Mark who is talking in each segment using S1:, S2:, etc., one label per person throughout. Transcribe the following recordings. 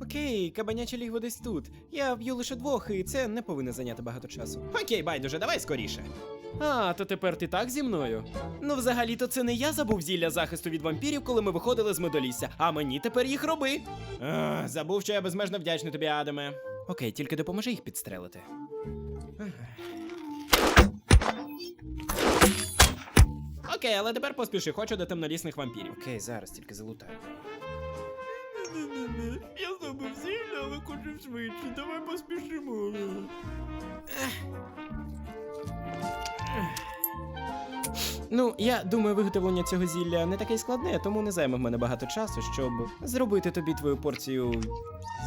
S1: Окей, кабаняче лігво десь тут. Я вб'ю лише двох, і це не повинно зайняти багато часу.
S2: Окей, байдуже, давай скоріше.
S1: А, то тепер ти так зі мною? Ну, взагалі-то це не я забув зілля захисту від вампірів, коли ми виходили з медолісся, а мені тепер їх роби.
S2: Ах, забув, що я безмежно вдячний тобі, Адаме.
S1: Окей, тільки допоможи їх підстрелити.
S2: Окей, але тепер поспіши, хочу до темнолісних вампірів.
S1: Окей, зараз тільки залутаю.
S2: Я забув зілля, але хочу швидше. Давай поспішимо.
S1: Ну, я думаю, виготовлення цього зілля не таке складне, тому не займе в мене багато часу, щоб зробити тобі твою порцію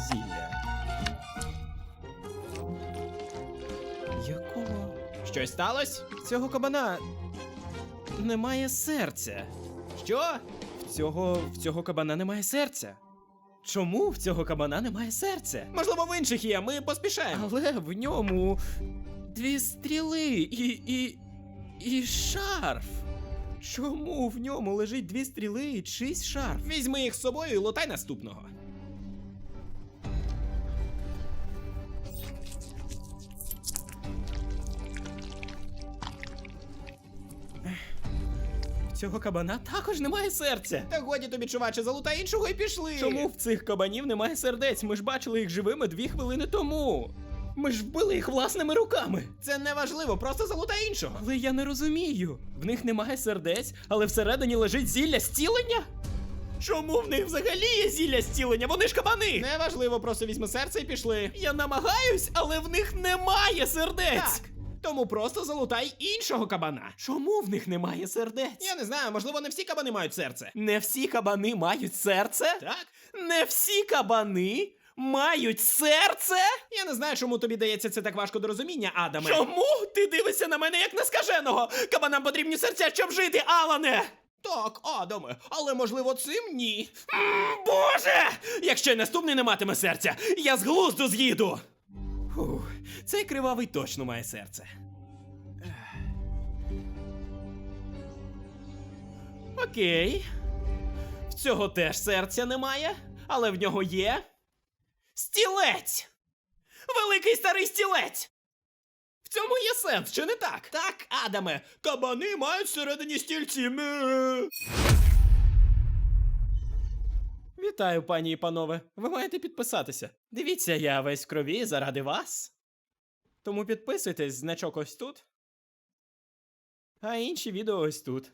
S1: зілля. Якого?
S2: Щось сталося?
S1: Цього кабана немає серця.
S2: Що?
S1: В цього, в цього кабана немає серця. Чому в цього кабана немає серця?
S2: Можливо, в інших є, ми поспішаємо.
S1: Але в ньому дві стріли і. і. і шарф. Чому в ньому лежить дві стріли і чийсь шарф?
S2: Візьми їх з собою і лутай наступного.
S1: Цього кабана також немає серця.
S2: Та годі тобі, чуваче, залутай іншого і пішли.
S1: Чому в цих кабанів немає сердець? Ми ж бачили їх живими дві хвилини тому. Ми ж вбили їх власними руками.
S2: Це не важливо, просто залутай іншого.
S1: Але я не розумію. В них немає сердець, але всередині лежить зілля зцілення? Чому в них взагалі є зілля зцілення? Вони ж кабани!
S2: Неважливо, просто візьми серце і пішли.
S1: Я намагаюсь, але в них немає сердець.
S2: Так. Тому просто залутай іншого кабана.
S1: Чому в них немає сердець?
S2: Я не знаю, можливо, не всі кабани мають серце.
S1: Не всі кабани мають серце?
S2: Так?
S1: Не всі кабани мають серце?
S2: Я не знаю, чому тобі дається це так важко до розуміння, Адаме.
S1: Чому ти дивишся на мене як на скаженого? Кабанам потрібні серця, щоб жити, Алане!
S2: Так, Адаме, але можливо цим ні.
S1: М, Боже! Якщо й наступний не матиме серця, я з глузду з'їду. Фух, цей кривавий точно має серце. Окей. В цього теж серця немає, але в нього є. Стілець! Великий старий стілець! В цьому є сенс, чи не так?
S2: Так, Адаме, кабани мають всередині стільці.
S1: Вітаю, пані і панове. Ви маєте підписатися. Дивіться, я весь в крові заради вас. Тому підписуйтесь, значок ось тут. А інші відео ось тут.